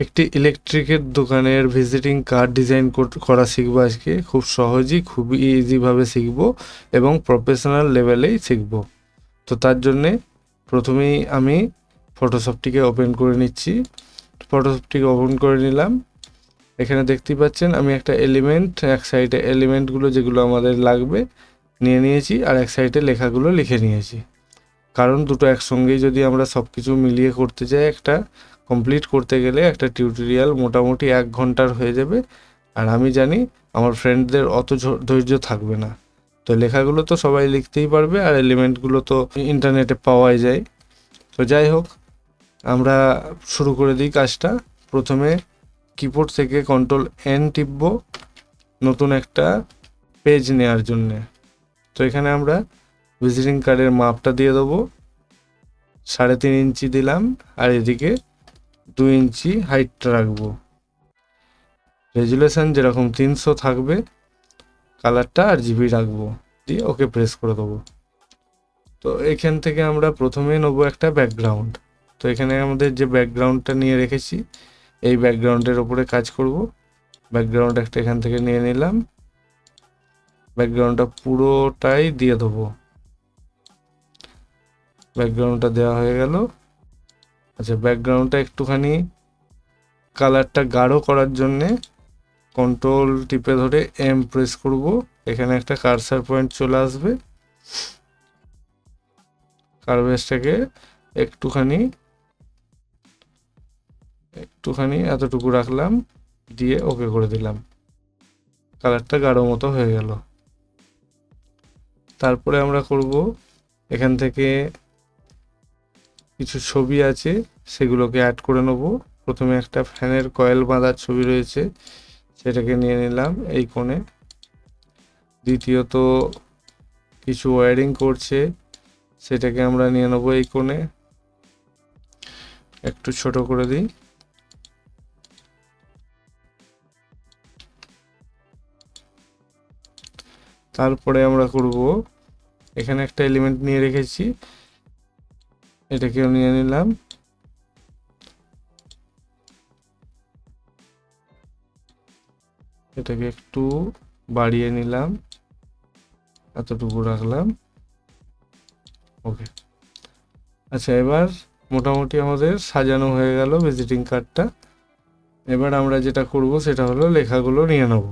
একটি ইলেকট্রিকের দোকানের ভিজিটিং কার্ড ডিজাইন করা শিখব আজকে। খুব সহজেই, খুবই ইজিভাবে শিখব এবং প্রফেশনাল লেভেলেই শিখব। তো তার জন্যে প্রথমেই আমি ফটোশপটিকে ওপেন করে নিচ্ছি। ফটোশপটিকে ওপেন করে নিলাম। এখানে দেখতেই পাচ্ছেন, আমি একটা এলিমেন্ট এক সাইডে এলিমেন্টগুলো যেগুলো আমাদের লাগবে, নিয়ে নিয়েছি আর এক সাইডে লেখাগুলো লিখে নিয়েছি। কারণ দুটো একসঙ্গেই যদি আমরা সব কিছু মিলিয়ে করতে চাই একটা কমপ্লিট করতে গেলে একটা টিউটোরিয়াল মোটামুটি এক ঘণ্টার হয়ে যাবে। আর আমি জানি আমার ফ্রেন্ডদের অত ধৈর্য থাকবে না। তো লেখাগুলো তো সবাই লিখতেই পারবে আর এলিমেন্টগুলো তো ইন্টারনেটে পাওয়াই যায়। তো যাই হোক, আমরা শুরু করে দিই কাজটা। প্রথমে কিবোর্ড থেকে কন্ট্রোল এন টিপব নতুন একটা পেজ নেওয়ার জন্যে। তো এখানে আমরা ভিজিটিং কার্ডের মাপটা দিয়ে দেবো। সাড়ে তিন ইঞ্চি দিলাম, আর এদিকে দু ইঞ্চি হাইটটা রাখব। রেজুলেশন যেরকম তিনশো থাকবে কালারটা আর জিবি রাখব। দিয়ে ওকে প্রেস করে দেবো। তো এখান থেকে আমরা প্রথমে নেব একটা ব্যাকগ্রাউন্ড তো এখানে আমাদের যে ব্যাকগ্রাউন্ডটা নিয়ে রেখেছি, এই ব্যাকগ্রাউন্ডের ওপরে কাজ করব। ব্যাকগ্রাউন্ড একটা এখান থেকে নিয়ে নিলাম। ব্যাকগ্রাউন্ডটা পুরোটাই দিয়ে দেবো। ব্যাকগ্রাউন্ডটা দেওয়া হয়ে গেল। আচ্ছা ব্যাকগ্রাউন্ডটা একটুখানি কালারটা গাঢ় করার জন্যে কন্ট্রোল টিপে ধরে এম প্রেস করব। এখানে একটা কারসার পয়েন্ট চলে আসবে। কার্ভেসটাকে একটুখানি একটুখানি এতটুকু রাখলাম, দিয়ে ওকে করে দিলাম। কালারটা গাঢ় মতো হয়ে গেল। তারপরে আমরা করব এখান থেকে কিছু ছবি আছে, সেগুলোকে অ্যাড করে নেব। প্রথমে একটা ফ্যানের কয়েল বাঁধার ছবি রয়েছে, সেটাকে নিয়ে নিলাম এই কোণে। দ্বিতীয়ত কিছু ওয়্যারিং করছে, সেটাকে আমরা নিয়ে নেব এই কোণে। একটু ছোট করে দিই। তারপরে আমরা করব, এখানে একটা এলিমেন্ট নিয়ে রেখেছি এটাকেও নিয়ে নিলাম। এটাকে একটু বাড়িয়ে নিলাম। এতটুকু রাখলাম। ওকে। আচ্ছা এবার মোটামুটি আমাদের সাজানো হয়ে গেল ভিজিটিং কার্ডটা। এবার আমরা যেটা করব সেটা হলো লেখাগুলো নিয়ে নেব।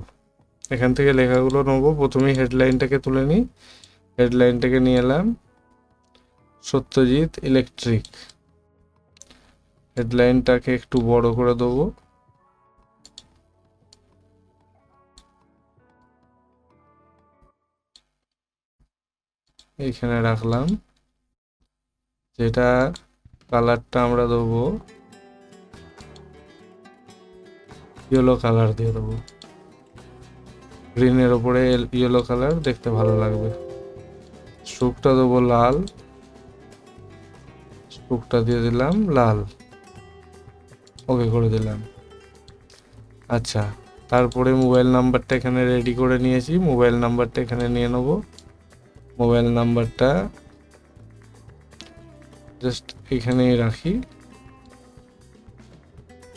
এখান থেকে লেখাগুলো নেব। প্রথমেই হেডলাইনটাকে তুলে নিই। হেডলাইনটাকে নিয়ে এলাম। সত্যজিৎ ইলেকট্রিক। হেডলাইনটাকে একটু বড় করে দেবো। এইখানে রাখলাম। যেটা কালারটা আমরা দেবো। ইয়েলো কালার দিয়ে দেবো। গ্রিনের ওপরে ইয়েলো কালার দেখতে ভালো লাগবে। স্ট্রোকটা দেবো লাল। স্ট্রোকটা দিয়ে দিলাম, লাল। ওকে করে দিলাম। আচ্ছা তারপরে মোবাইল নাম্বারটা এখানে রেডি করে নিয়েছি। মোবাইল নাম্বারটা এখানে নিয়ে নেব। মোবাইল নাম্বারটা জাস্ট এখানেই রাখি।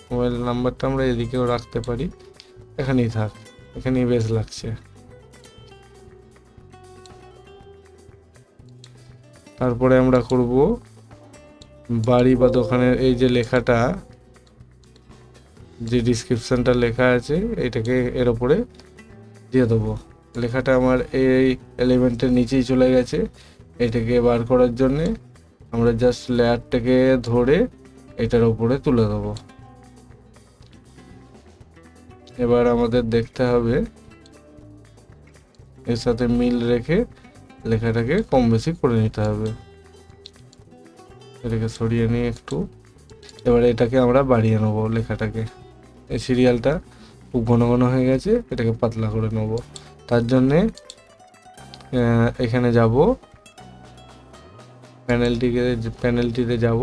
মোবাইল নাম্বারটা আমরা এদিকেও রাখতে পারি। এখানেই থাক, এখানেই বেশ লাগছে। তারপরে আমরা করব বাড়ি বা দোকানের এই যে লেখাটা, যে ডিসক্রিপশনটা লেখা আছে, এটাকে এর ওপরে দিয়ে দেবো। লেখাটা আমার এই এলিমেন্টের নিচেই চলে গেছে। এটাকে বার করার জন্যে আমরা জাস্ট লেয়ারটাকে ধরে এটার ওপরে তুলে দেবো। এবার আমাদের দেখতে হবে, এর সাথে মিল রেখে লেখাটাকে কম বেশি করে নিতে হবে। এটাকে সরিয়ে নিয়ে একটু। এবার এটাকে আমরা বাড়িয়ে নেব লেখাটাকে। এই সিরিয়ালটা খুব ঘন ঘন হয়ে গেছে, এটাকে পাতলা করে নেব। তার জন্যে এখানে যাব। প্যানেলটিকে, প্যানেলটিতে যাব।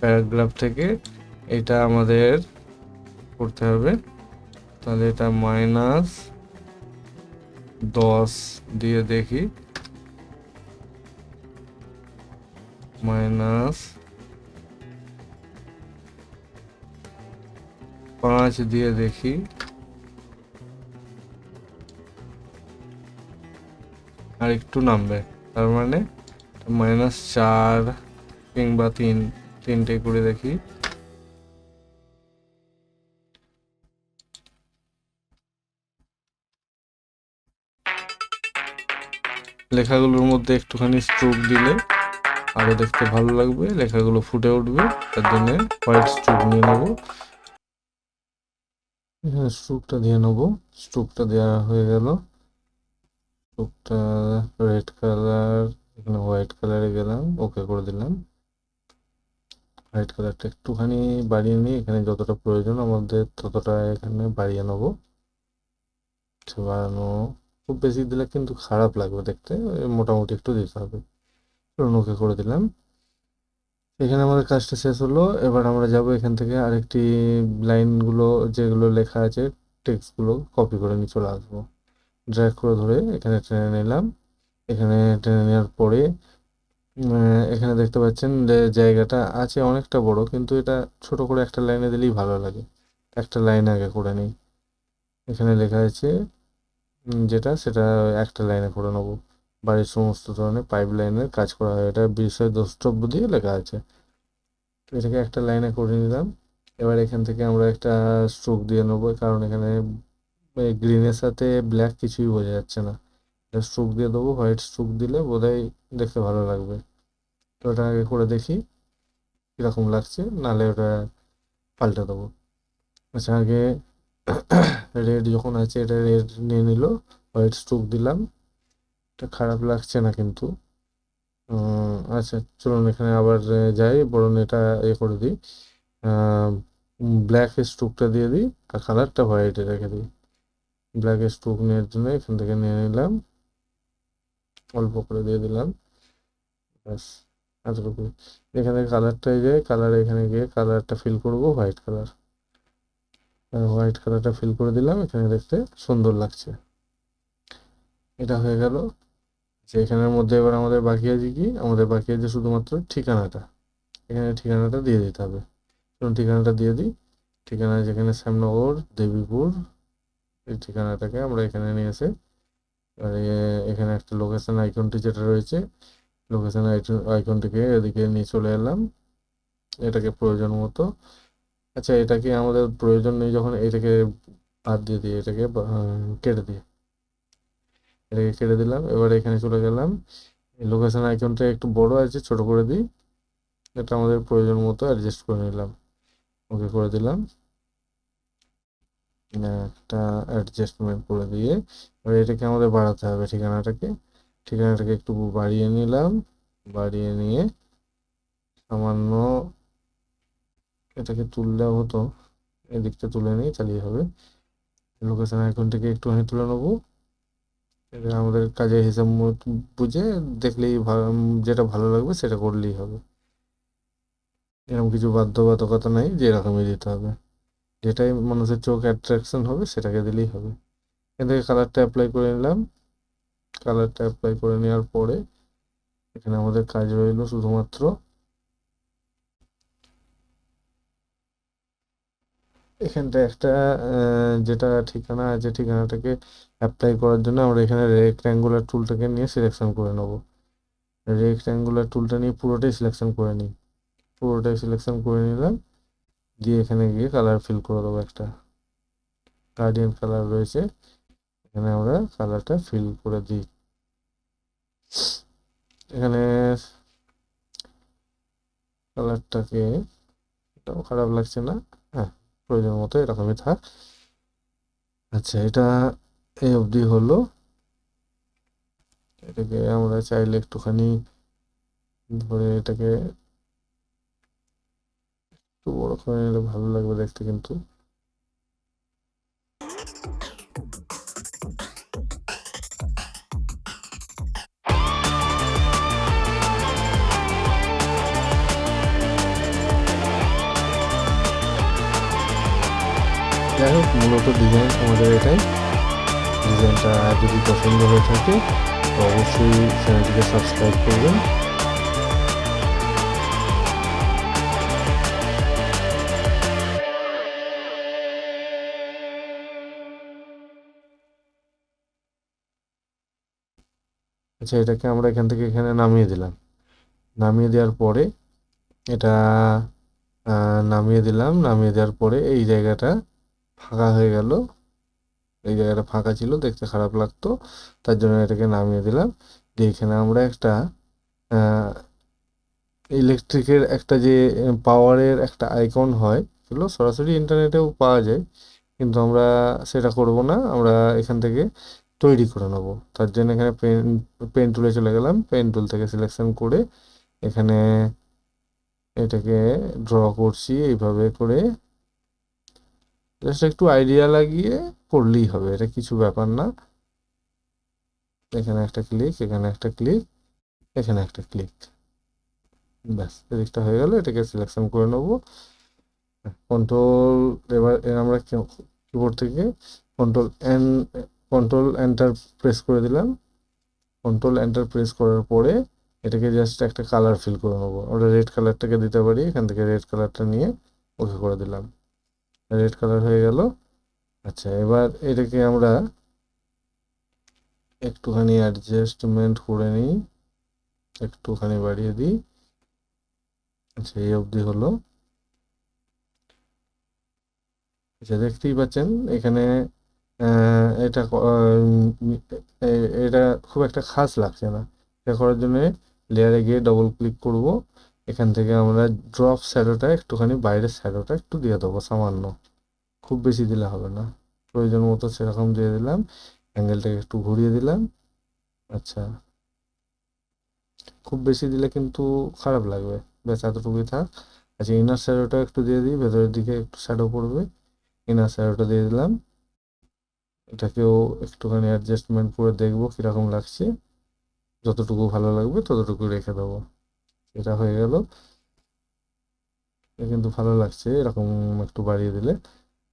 প্যারাগ্রাফ থেকে এটা আমাদের করতে হবে। তাহলে এটা মাইনাস দশ দিয়ে দেখি। মাইনাস পাঁচ দিয়ে দেখি। আর একটু নামবে, তার মানে মাইনাস চার কিংবা তিন, তিনটে করে দেখি। লেখাগুলোর মধ্যে একটুখানি স্ট্রোক দিলে আরও দেখতে ভালো লাগবে, লেখাগুলো ফুটে উঠবে, তার জন্য হোয়াইট স্ট্রোক নিয়ে নেব। এখানে স্ট্রোকটা দিয়ে নেব, স্ট্রোকটা দেওয়া হয়ে গেল। স্ট্রোকটা রেড কালার, এখানে হোয়াইট কালারে গেলাম, ওকে করে দিলাম। হোয়াইট কালারটা একটুখানি বাড়িয়ে নিই, এখানে যতটা প্রয়োজন আমাদের ততটা এখানে বাড়িয়ে নেব। বাড়ানো খুব বেশি দিলে কিন্তু খারাপ লাগবে দেখতে, মোটামুটি একটু দিতে হবে। ওকে করে দিলাম। এখানে আমাদের কাজটা শেষ হলো। এবার আমরা যাব এখান থেকে আরেকটি লাইনগুলো যেগুলো লেখা আছে, টেক্সটগুলো কপি করে নিয়ে চলে আসব। ড্র্যাগ করে ধরে এখানে টেনে নিলাম। এখানে টেনে নেওয়ার পরে এখানে দেখতে পাচ্ছেন জায়গাটা আছে অনেকটা বড়, কিন্তু এটা ছোট করে একটা লাইনে দিলেই ভালো লাগে। একটা লাইন আগে করে নিই। এখানে লেখা আছে, যেটা সেটা একটা লাইনে করে নেব। বাড়ির সমস্ত ধরনের পাইপ লাইনের কাজ করা হয়। এটা বিষয় দ্রষ্টব্য দিয়ে লেখা আছে। এটাকে একটা লাইনে করে নিলাম। এবার এখান থেকে আমরা একটা স্ট্রোক দিয়ে নেব, কারণ এখানে গ্রিনের সাথে ব্ল্যাক কিছুই বোঝা যাচ্ছে না। স্ট্রোক দিয়ে দেবো হোয়াইট স্ট্রোক দিলে বোধহয় দেখতে ভালো লাগবে। তো ওটা আগে করে দেখি, কীরকম লাগছে নাহলে ওটা পাল্টে দেবো। আচ্ছা আগে রেড যখন আছে, এটা রেড নিয়ে নিল হোয়াইট স্ট্রোক দিলাম। এটা খারাপ লাগছে না কিন্তু। আচ্ছা চলুন এখানে আবার যাই, বরং এটা এ করে দিই। ব্ল্যাক স্ট্রোকটা দিয়ে দিই, আর কালারটা হোয়াইটে রেখে দিই। ব্ল্যাক স্ট্রোক নেওয়ার জন্য এখান থেকে নিয়ে নিলাম। অল্প করে দিয়ে দিলাম। ব্যাস, এতটুকু। এখানে কালারটাই যায় কালার এখানে গিয়ে কালারটা ফিল করব হোয়াইট কালার হোয়াইট কালারটা ফিল করে দিলাম, এখানে দেখতে সুন্দর লাগছে। এটা হয়ে গেল। যে এখানের মধ্যে এবার আমাদের বাকি আছে কি? আমাদের বাকি আছে শুধুমাত্র ঠিকানাটা। এখানে ঠিকানাটা দিয়ে দিতে হবে। চলুন ঠিকানাটা দিয়ে দিই। ঠিকানা যেখানে শ্যামনগর, দেবীপুর, এই ঠিকানাটাকে আমরা এখানে নিয়ে এসে এখানে একটা লোকেশান আইকনটি যেটা রয়েছে লোকেশন আইকনটিকে এদিকে নিয়ে চলে এলাম। এটাকে প্রয়োজন মতো। আচ্ছা এটাকে আমাদের প্রয়োজন নেই যখন এটাকে বাদ দিয়ে দিই, এটাকে কেটে দিই। এটাকে কেটে দিলাম, এবার এখানে চলে গেলাম। লোকেশন আইকনটা একটু বড় আছে, ছোট করে দিই। এটা আমাদের প্রয়োজন মতো অ্যাডজাস্ট করে নিলাম। ওকে, করে দিলাম। একটা অ্যাডজাস্টমেন্ট করে দিয়ে, এবার এটাকে আমাদের বাড়াতে হবে ঠিকানাটাকে। ঠিকানাটাকে একটু বাড়িয়ে নিলাম। বাড়িয়ে নিয়ে সামান্য এটাকে তুললেও হতো। এদিকটা তুলে নিই তাহলেই হবে। লোকেশন আইকনটাকে একটুখানি তুলে নেব। আমাদের কাজের হিসাব বুঝে দেখলেই যেটা ভালো লাগবে সেটা করলেই হবে। এরকম কিছু বাধ্যবাধকতা নাই যে এরকমই দিতে হবে। যেটাই মানুষের চোখ অ্যাট্রাকশন হবে সেটাকে দিলেই হবে। এখান থেকে কালারটা অ্যাপ্লাই করে নিলাম। কালারটা অ্যাপ্লাই করে নেওয়ার পরে এখানে আমাদের কাজ রইল শুধুমাত্র এখানটা একটা যেটা ঠিকানা আছে ঠিকানাটাকে অ্যাপ্লাই করার জন্য আমরা এখানে রেক্ট্যাঙ্গুলার টুলটাকে নিয়ে সিলেকশন করে নেব। রেক্ট্যাঙ্গুলার টুলটা নিয়ে পুরোটাই সিলেকশন করে নিই। পুরোটাই সিলেকশন করে নিলাম। দিয়ে এখানে গিয়ে কালার ফিল করে দেবো একটা। গার্ডিয়ান কালার রয়েছে। এখানে আমরা কালারটা ফিল করে দিই। এখানে কালারটাকে খারাপ লাগছে না? হ্যাঁ। প্রয়োজন মতো এরকমই থাক। আচ্ছা এটা এই অবধি হলো। এটাকে আমরা চাইলে একটুখানি ধরে এটাকে একটু বড় করে নিলে ভালো লাগবে দেখতে কিন্তু। যাই হোক, মূলত ডিজাইন আমাদের এটাই। ডিজাইনটা যদি পছন্দ হয়ে থাকে, তো অবশ্যই চ্যানেলটিকে সাবস্ক্রাইব করবেন। আচ্ছা এটাকে আমরা এখান থেকে এখানে নামিয়ে দিলাম। নামিয়ে দেওয়ার পরে এটা নামিয়ে দিলাম। নামিয়ে দেওয়ার পরে এই জায়গাটা ফাঁকা হয়ে গেল। এই জায়গাটা ফাঁকা ছিল, দেখতে খারাপ লাগতো। তার জন্য এটাকে নামিয়ে দিলাম। দিয়ে এখানে আমরা একটা ইলেকট্রিকের একটা যে, পাওয়ারের একটা আইকন হয়, সেগুলো সরাসরি ইন্টারনেটেও পাওয়া যায়। কিন্তু আমরা সেটা করব না, আমরা এখান থেকে তৈরি করে নেব। তার জন্য এখানে পেন পেন টুলে চলে গেলাম। পেন টুল থেকে সিলেকশন করে এখানে এটাকে ড্র করছি। এইভাবে করে জাস্ট একটু আইডিয়া লাগিয়ে পড়লেই হবে, এটা কিছু ব্যাপার না। এখানে একটা ক্লিক এখানে একটা ক্লিক এখানে একটা ক্লিক ব্যাস, এদিকটা হয়ে গেল, এটাকে সিলেকশন করে নেব। কন্ট্রোল এবার এর আমরা কিবোর্ড থেকে control N control enter press করে দিলাম। কন্ট্রোল এন্টার প্রেস করার পরে এটাকে জাস্ট একটা কালার ফিল করে নেব। আমরা রেড কালারটাকে দিতে পারি, এখান থেকে রেড কালারটা নিয়ে ওকে করে দিলাম। রেড কালার হয়ে গেল। আচ্ছা এবার এটাকে আমরা একটুখানি অ্যাডজাস্টমেন্ট করে নিই। একটুখানি বাড়িয়ে দিই। আচ্ছা এই অবধি হলো। আচ্ছা দেখতেই পাচ্ছেন, এখানে এটা এটা খুব একটা খাস লাগছে না। এটা করার জন্য লেয়ারে গিয়ে ডবল ক্লিক করব। এখান থেকে আমরা ড্রপ শ্যাডোটা একটুখানি বাইরের শ্যাডোটা একটু দিয়ে দেবো সামান্য। খুব বেশি দিলে হবে না। প্রয়োজন মতো সেরকম দিয়ে দিলাম। অ্যাঙ্গেলটাকে একটু ঘুরিয়ে দিলাম। আচ্ছা। খুব বেশি দিলে কিন্তু খারাপ লাগবে। ব্যাস, এতটুকুই থাক। আচ্ছা ইনার শ্যাডোটা একটু দিয়ে দিই। ভেতরের দিকে একটু শ্যাডো পড়বে। ইনার শ্যাডোটা দিয়ে দিলাম। এটাকেও একটুখানি অ্যাডজাস্টমেন্ট করে দেখব কীরকম লাগছে। যতটুকু ভালো লাগবে ততটুকু রেখে দেবো। এটা হয়ে গেল। কিন্তু ভালো লাগছে, এরকম একটু বাড়িয়ে দিলে।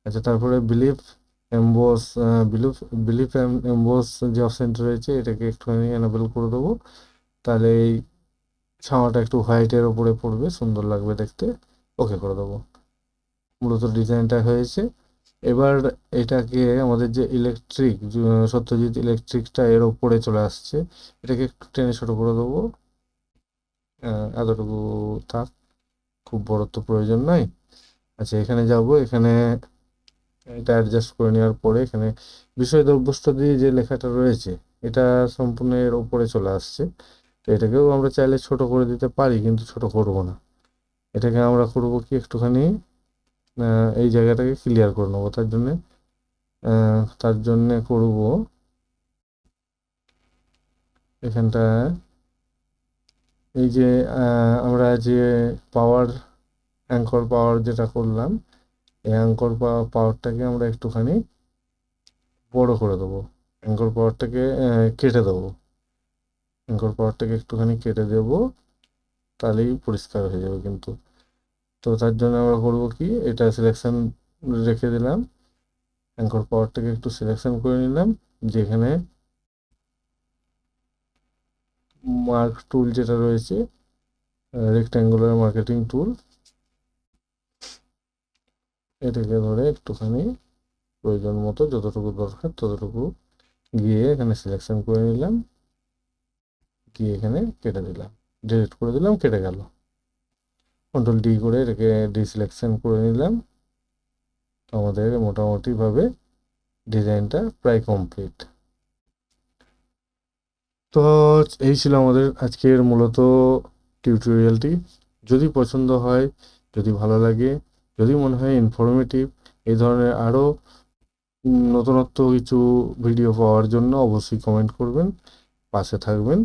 আচ্ছা তারপরে bevel emboss bevel bevel emboss যে অপশানটা রয়েছে, এটাকে একটুখানি এনাবেল করে দেবো। তাহলে এই ছাওয়াটা একটু হোয়াইটের ওপরে পড়বে, সুন্দর লাগবে দেখতে। ওকে করে দেবো। মূলত ডিজাইনটা হয়েছে। এবার এটাকে আমাদের যে ইলেকট্রিক সত্যজিৎ ইলেকট্রিকটা এর ওপরে চলে আসছে, এটাকে একটু টেনে ছোটো করে দেবো। এতটুকু থাক। খুব বড় তো প্রয়োজন নাই আচ্ছা এখানে যাব। এখানে এটা অ্যাডজাস্ট করে নেওয়ার পরে এখানে বিষয় দ্রব্যস্থ দিয়ে যে লেখাটা রয়েছে, এটা সম্পূর্ণ এর ওপরে চলে আসছে। তো এটাকেও আমরা চাইলে ছোট করে দিতে পারি, কিন্তু ছোট করব না। এটাকে আমরা করব কি একটুখানি এই জায়গাটাকে ক্লিয়ার করে নেব। তার জন্যে তার জন্যে করব এখানটায় এই যে আমরা যে পাওয়ার অ্যাঙ্কর পাওয়ার যেটা করলাম, এই অ্যাঙ্কর পাওয়ারটাকে আমরা একটুখানি বড় করে দেবো। অ্যাঙ্কর পাওয়ারটাকে কেটে দেবো। অ্যাঙ্কর পাওয়ারটাকে একটুখানি কেটে দেব, তাহলেই পরিষ্কার হয়ে যাবে কিন্তু। তো তার জন্য আমরা করব কি, এটা সিলেকশন রেখে দিলাম। অ্যাঙ্কর পাওয়ারটাকে একটু সিলেকশন করে নিলাম, যেখানে মার্ক টুল যেটা রয়েছে রেক্ট্যাঙ্গুলার মার্কেটিং টুল এটাকে ধরে একটুখানি প্রয়োজন মতো যতটুকু দরকার ততটুকু গিয়ে এখানে সিলেকশন করে নিলাম, গিয়ে এখানে কেটে দিলাম ডিলিট করে দিলাম, কেটে গেল। কন্ট্রোল ডি করে এটাকে ডিসিলেকশন করে নিলাম। আমাদের মোটামুটিভাবে ডিজাইনটা প্রায় কমপ্লিট তো এই ছিল আমাদের আজকের মূলত টিউটোরিয়ালটি যদি পছন্দ হয়, যদি ভালো লাগে, যদি মনে হয় ইনফরমেটিভ এই ধরনের আরও নতুনত্ব কিছু ভিডিও পাওয়ার জন্য অবশ্যই কমেন্ট করবেন, পাশে থাকবেন।